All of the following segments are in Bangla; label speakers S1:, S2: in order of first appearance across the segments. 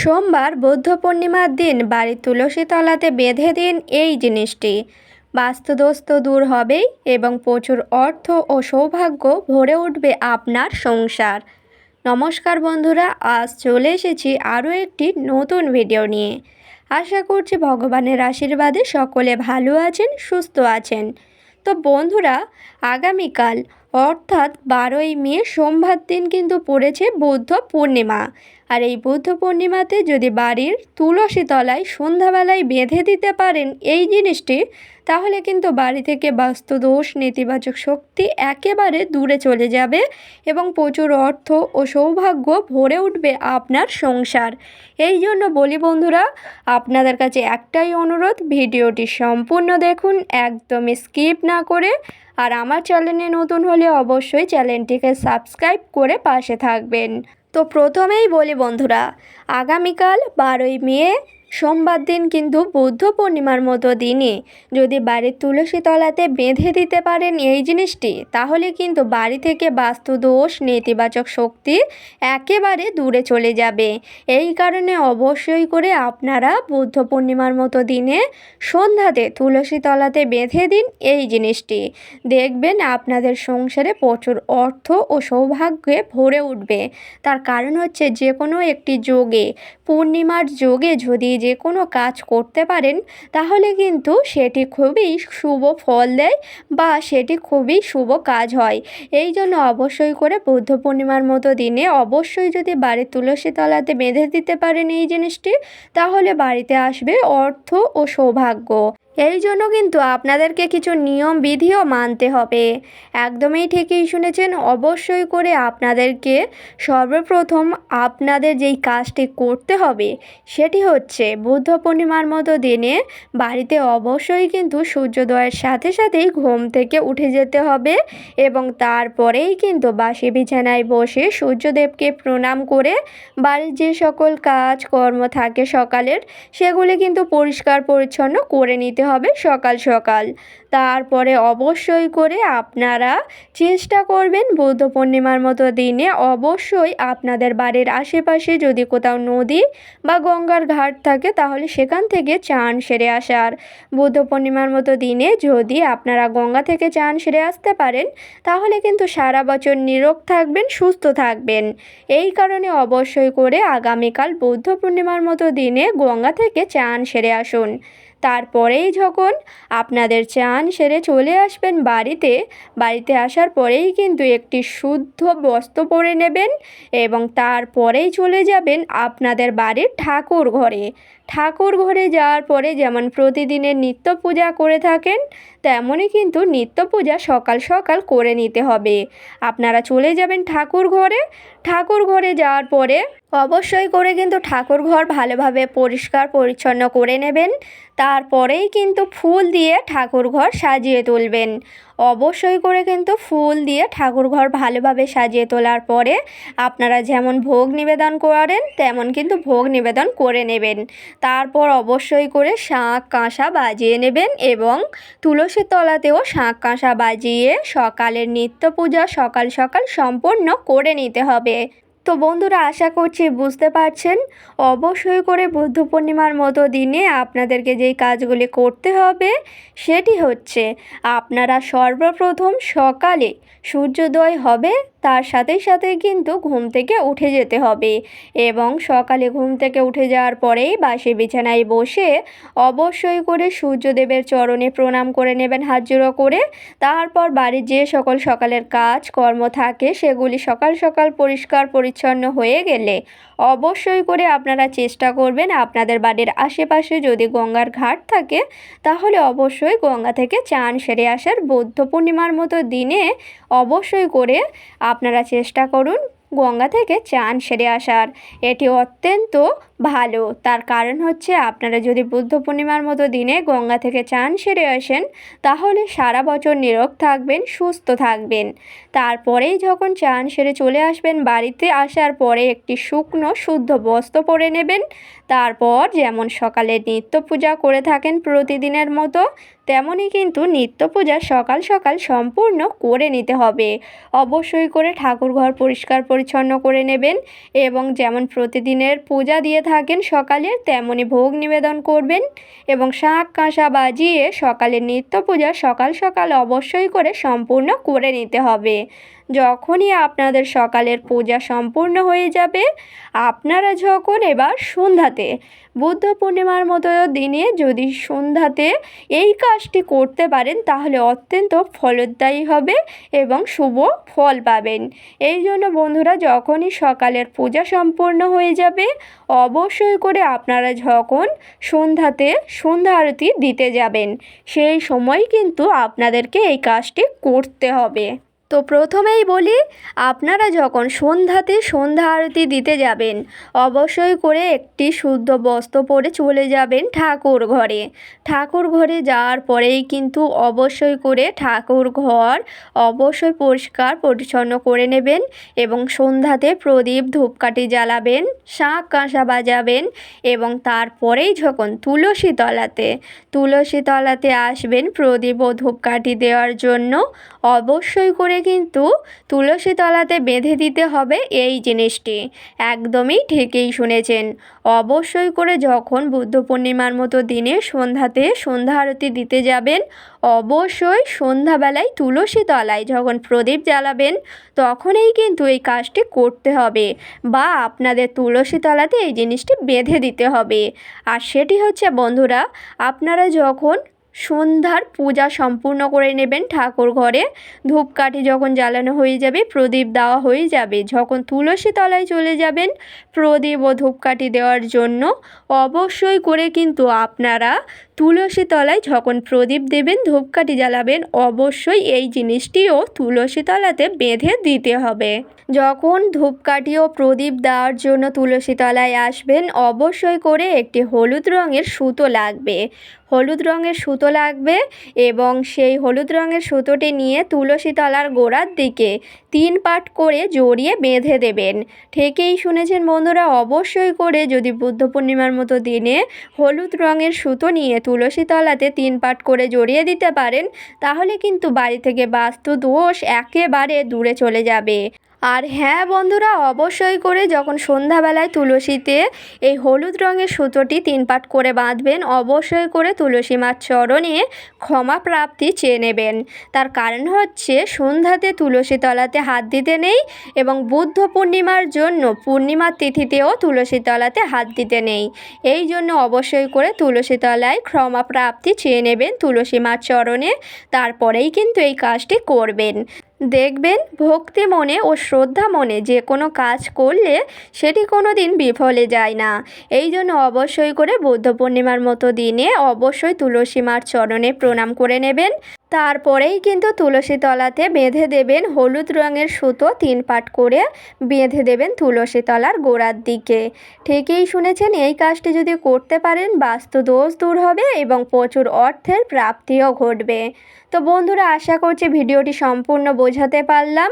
S1: সোমবার বৌদ্ধ পূর্ণিমার দিন বাড়ির তুলসী তলাতে বেঁধে দিন এই জিনিসটি। বাস্তুদোষ দূর হবেই এবং প্রচুর অর্থ ও সৌভাগ্য ভরে উঠবে আপনার সংসার। নমস্কার বন্ধুরা, আজ চলে এসেছি আরও একটি নতুন ভিডিও নিয়ে। আশা করছি ভগবানের আশীর্বাদে সকলে ভালো আছেন, সুস্থ আছেন। তো বন্ধুরা, আগামীকাল অর্থাৎ বারোই মে সোমবার দিন কিন্তু পড়েছে বৌদ্ধ পূর্ণিমা আর এই বুদ্ধ পূর্ণিমাতে যদি বাড়ির তুলসী তলায় সন্ধ্যাবেলায় বেঁধে দিতে পারেন এই জিনিসটি, তাহলে কিন্তু বাড়ি থেকে বাস্তুদোষ, নেতিবাচক শক্তি একেবারে দূরে চলে যাবে এবং প্রচুর অর্থ ও সৌভাগ্য ভরে উঠবে আপনার সংসার। এই জন্য বলি বন্ধুরা, আপনাদের কাছে একটাই অনুরোধ, ভিডিওটি সম্পূর্ণ দেখুন, একদম স্কিপ না করে আর আমার চ্যানেলে নতুন হলে অবশ্যই চ্যানেলটিকে সাবস্ক্রাইব করে পাশে থাকবেন। তো প্রথমেই বলি বন্ধুরা আগামীকাল বারোই মে সোমবার দিন কিন্তু বৌদ্ধ পূর্ণিমার মতো দিনে যদি বাড়ির তুলসী তলাতে বেঁধে দিতে পারেন এই জিনিসটি, তাহলে কিন্তু বাড়ি থেকে বাস্তু দোষ নেতিবাচক শক্তি একেবারে দূরে চলে যাবে। এই কারণে অবশ্যই করে আপনারা বুদ্ধ পূর্ণিমার মতো দিনে সন্ধ্যাতে তুলসী তলাতে বেঁধে দিন এই জিনিসটি। দেখবেন আপনাদের সংসারে প্রচুর অর্থ ও সৌভাগ্যে ভরে উঠবে। তার কারণ হচ্ছে যে কোনো একটি যোগে, পূর্ণিমার যোগে যদি যে কোনো কাজ করতে পারেন, তাহলে কিন্তু সেটি খুবই শুভ ফল দেয় বা সেটি খুবই শুভ কাজ হয়। এই জন্য অবশ্যই করে বুদ্ধ পূর্ণিমার মতো দিনে অবশ্যই যদি বাড়ির তুলসী তলাতে বেঁধে দিতে পারেন এই জিনিসটি, তাহলে বাড়িতে আসবে অর্থ ও সৌভাগ্য। এই জন্য কিন্তু আপনাদেরকে কিছু নিয়ম, বিধিও মানতে হবে। একদমই ঠিকই শুনেছেন, অবশ্যই করে আপনাদেরকে সর্বপ্রথম আপনাদের যেই কাজটি করতে হবে, সেটি হচ্ছে বুদ্ধ পূর্ণিমার মতো দিনে বাড়িতে অবশ্যই কিন্তু সূর্যোদয়ের সাথে সাথেই ঘুম থেকে উঠে যেতে হবে এবং তারপরেই কিন্তু বাসি বিছানায় বসে সূর্যদেবকে প্রণাম করে বাড়ির যে সকল কাজ কর্ম থাকে সকালের, সেগুলি কিন্তু পরিষ্কার পরিচ্ছন্ন করে নিতে হবে সকাল সকাল। তারপরে অবশ্যই করে আপনারা চেষ্টা করবেন বৌদ্ধ পূর্ণিমার মতো দিনে অবশ্যই আপনাদের বাড়ির আশেপাশে যদি কোথাও নদী বা গঙ্গার ঘাট থাকে তাহলে সেখান থেকে চান সেরে আসার। বুদ্ধ পূর্ণিমার মতো দিনে যদি আপনারা গঙ্গা থেকে চান সেরে আসতে পারেন, তাহলে কিন্তু সারা বছর নিরোগ থাকবেন, সুস্থ থাকবেন। এই কারণে অবশ্যই করে আগামীকাল বৌদ্ধ পূর্ণিমার মতো দিনে গঙ্গা থেকে চান সেরে আসুন। তারপরেই যখন আপনাদের চান সেরে চলে আসবেন বাড়িতে বাড়িতে আসার পরেই কিন্তু একটি শুদ্ধ বস্ত্র পরে নেবেন এবং তারপরেই চলে যাবেন আপনাদের বাড়ির ঠাকুর ঘরে। ঠাকুর ঘরে যাওয়ার পরে যেমন প্রতিদিনের নিত্য পূজা করে থাকেন তেমনই কিন্তু নিত্য পূজা সকাল সকাল করে নিতে হবে। আপনারা চলে যাবেন ঠাকুর ঘরে। ঠাকুর ঘরে যাওয়ার পরে অবশ্যই করে কিন্তু ঠাকুর ঘর ভালোভাবে পরিষ্কার পরিচ্ছন্ন করে নেবেন। তারপরেই কিন্তু ফুল দিয়ে ঠাকুর ঘর সাজিয়ে তুলবেন। অবশ্যই করে কিন্তু ফুল দিয়ে ঠাকুর ঘর ভালোভাবে সাজিয়ে তোলার পরে আপনারা যেমন ভোগ নিবেদন করেন, তেমন কিন্তু ভোগ নিবেদন করে নেবেন। তারপর অবশ্যই করে শাঁখ কাঁসা বাজিয়ে নেবেন এবং তুলসীর তলাতেও শাঁখ কাঁসা বাজিয়ে সকালের নিত্য পূজা সকাল সকাল সম্পূর্ণ করে নিতে হবে। তো বন্ধুরা, আশা করছি বুঝতে পারছেন। অবশ্যই করে বুদ্ধ পূর্ণিমার মতো দিনে আপনাদেরকে যেই কাজগুলি করতে হবে, সেটি হচ্ছে, আপনারা সর্বপ্রথম সকালে সূর্যোদয় হবে তার সাথে সাথে কিন্তু ঘুম থেকে উঠে যেতে হবে। এবং সকালে ঘুম থেকে উঠে যাওয়ার পরেই বাসে বিছানায় বসে অবশ্যই করে সূর্যদেবের চরণে প্রণাম করে নেবেন, হাত করে। তারপর বাড়ির যে সকল সকালের কাজ, কর্ম থাকে, সেগুলি সকাল সকাল পরিষ্কার পরিচ্ছন্ন হয়ে গেলে অবশ্যই করে আপনারা চেষ্টা করবেন আপনাদের বাড়ির আশেপাশে যদি গঙ্গার ঘাট থাকে, তাহলে অবশ্যই গঙ্গা থেকে চান সেরে আসার বৌদ্ধ পূর্ণিমার মতো দিনে অবশ্যই করে আপনারা চেষ্টা করুন গঙ্গা থেকে চান সেরে আসার। এটি অত্যন্ত ভালো। তার কারণ হচ্ছে আপনারা যদি বুদ্ধ পূর্ণিমার মতো দিনে গঙ্গা থেকে চান সেরে আসেন, তাহলে সারা বছর নিরোগ থাকবেন, সুস্থ থাকবেন। তারপরেই যখন চান সেরে চলে আসবেন বাড়িতে, আসার পরে একটি শুকনো, শুদ্ধ বস্ত্র পরে নেবেন। তারপর যেমন সকালে নিত্য পূজা করে থাকেন প্রতিদিনের মতো তেমনই কিন্তু নিত্য পূজা সকাল সকাল সম্পূর্ণ করে নিতে হবে। অবশ্যই করে ঠাকুর ঘর পরিষ্কার পরিচ্ছন্ন করে নেবেন এবং যেমন প্রতিদিনের পূজা দিয়ে থাকেন সকালের তেমনই ভোগ নিবেদন করবেন এবং শাঁখ কাঁসা বাজিয়ে সকালের নিত্য পূজা সকাল সকাল অবশ্যই করে সম্পূর্ণ করে নিতে হবে। যখনই আপনাদের সকালের পূজা সম্পূর্ণ হয়ে যাবে, আপনারা যখন এবার সন্ধ্যাতে, বুদ্ধ পূর্ণিমার মতো দিনে যদি সন্ধ্যাতে এই কাজটি করতে পারেন, তাহলে অত্যন্ত ফলদায়ী হবে এবং শুভ ফল পাবেন। এই জন্য বন্ধুরা, যখনই সকালের পূজা সম্পূর্ণ হয়ে যাবে, অবশ্যই করে আপনারা যখন সন্ধ্যাতে সন্ধ্যা আরতি দিতে যাবেন, সেই সময় কিন্তু আপনাদেরকে এই কাজটি করতে হবে। তো প্রথমেই বলি, আপনারা যখন সন্ধ্যাতে সন্ধ্যা আরতি দিতে যাবেন, অবশ্যই করে একটি শুদ্ধ বস্ত্র পরে চলে যাবেন ঠাকুর ঘরে। ঠাকুর ঘরে যাওয়ার পরেই কিন্তু অবশ্যই করে ঠাকুর ঘর অবশ্যই পরিষ্কার পরিচ্ছন্ন করে নেবেন এবং সন্ধ্যাতে প্রদীপ ধূপকাঠি জ্বালাবেন, শাঁখ কাঁসা বাজাবেন এবং তারপরেই যখন তুলসী তলাতে তুলসী তলাতে আসবেন প্রদীপ ও ধূপকাঠি দেওয়ার জন্য, অবশ্যই করে কিন্তু তুলসী তলাতে বেঁধে দিতে হবে এই জিনিসটি। একদমই ঠিকই শুনেছেন। অবশ্যই করে যখন বুদ্ধ পূর্ণিমার মতো দিনে সন্ধ্যাতে সন্ধ্যা আরতি দিতে যাবেন, অবশ্যই সন্ধ্যাবেলায় তুলসী তলায় যখন প্রদীপ জ্বালাবেন, তখনই কিন্তু এই কাজটি করতে হবে বা আপনাদের তুলসী তলাতে এই জিনিসটি বেঁধে দিতে হবে। আর সেটি হচ্ছে, বন্ধুরা, আপনারা যখন সন্ধ্যার পূজা সম্পূর্ণ করে নেবেন ঠাকুর ঘরে। ধূপকাঠি যখন জ্বালানো হয়ে যাবে, প্রদীপ দেওয়া হয়ে যাবে। যখন তুলসী তলায় চলে যাবেন, প্রদীপ ও ধূপকাঠি দেওয়ার জন্য অবশ্যই করে কিন্তু আপনারা তুলসী তলায় যখন প্রদীপ দেবেন, ধূপকাঠি জ্বালাবেন, অবশ্যই এই জিনিসটিও তুলসী তলাতে বেঁধে দিতে হবে। যখন ধূপকাঠি ও প্রদীপ দেওয়ার জন্য তুলসী তলায় আসবেন, অবশ্যই করে একটি হলুদ রঙের সুতো লাগবে। হলুদ রঙের সুতো লাগবে এবং সেই হলুদ রঙের সুতোটি নিয়ে তুলসী তলার গোড়ার দিকে তিন পাট করে জড়িয়ে বেঁধে দেবেন। ঠিকই শুনেছেন বন্ধুরা, অবশ্যই করে যদি বুদ্ধ পূর্ণিমার মতো দিনে হলুদ রঙের সুতো নিয়ে তুলসী তলাতে তিন পাট করে জড়িয়ে দিতে পারেন, তাহলে কিন্তু বাড়ি থেকে বাস্তু দোষ একেবারে দূরে চলে যাবে। আর হ্যাঁ বন্ধুরা, অবশ্যই করে যখন সন্ধ্যাবেলায় তুলসীতে এই হলুদ রঙের সুতোটি তিন পাট করে বাঁধবেন, অবশ্যই করে তুলসী মার চরণে ক্ষমা প্রাপ্তি চেয়ে নেবেন। তার কারণ হচ্ছে, সন্ধ্যাতে তুলসী তলাতে হাত দিতে নেই এবং বুদ্ধ পূর্ণিমার জন্য পূর্ণিমার তিথিতেও তুলসী তলাতে হাত দিতে নেই। এই জন্য অবশ্যই করে তুলসী তলায় ক্ষমা প্রাপ্তি চেয়ে নেবেন তুলসী মার চরণে। তারপরেই কিন্তু এই কাজটি করবেন। দেখবেন ভক্তি মনে ও শ্রদ্ধা মনে যে কোনো কাজ করলে সেটি কোনো দিন বিফলে যায় না। এই জন্য অবশ্যই করে বুদ্ধ পূর্ণিমার মতো দিনে অবশ্যই তুলসী মার চরণে প্রণাম করে নেবেন। তারপরেই কিন্তু তুলসী তলাতে বেঁধে দেবেন হলুদ রঙের সুতো তিন পাট করে বেঁধে দেবেন তুলসী তলার গোড়ার দিকে। ঠিকই শুনেছেন, এই কাজটি যদি করতে পারেন বাস্তু দোষ দূর হবে এবং প্রচুর অর্থের প্রাপ্তিও ঘটবে। তো বন্ধুরা, আশা করছি ভিডিওটি সম্পূর্ণ বোঝাতে পারলাম।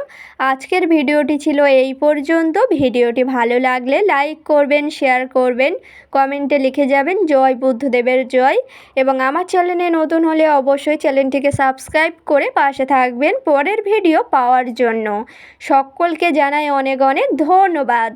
S1: আজকের ভিডিওটি ছিল এই পর্যন্ত। ভিডিওটি ভালো লাগলে লাইক করবেন, শেয়ার করবেন, কমেন্টে লিখে যাবেন, জয় বুদ্ধদেবের জয়। এবং আমার চ্যানেলে নতুন হলে অবশ্যই চ্যানেলটিকে সাবস্ক্রাইব করে পাশে থাকবেন পরের ভিডিও পাওয়ার জন্য। সকলকে জানাই অনেক অনেক ধন্যবাদ।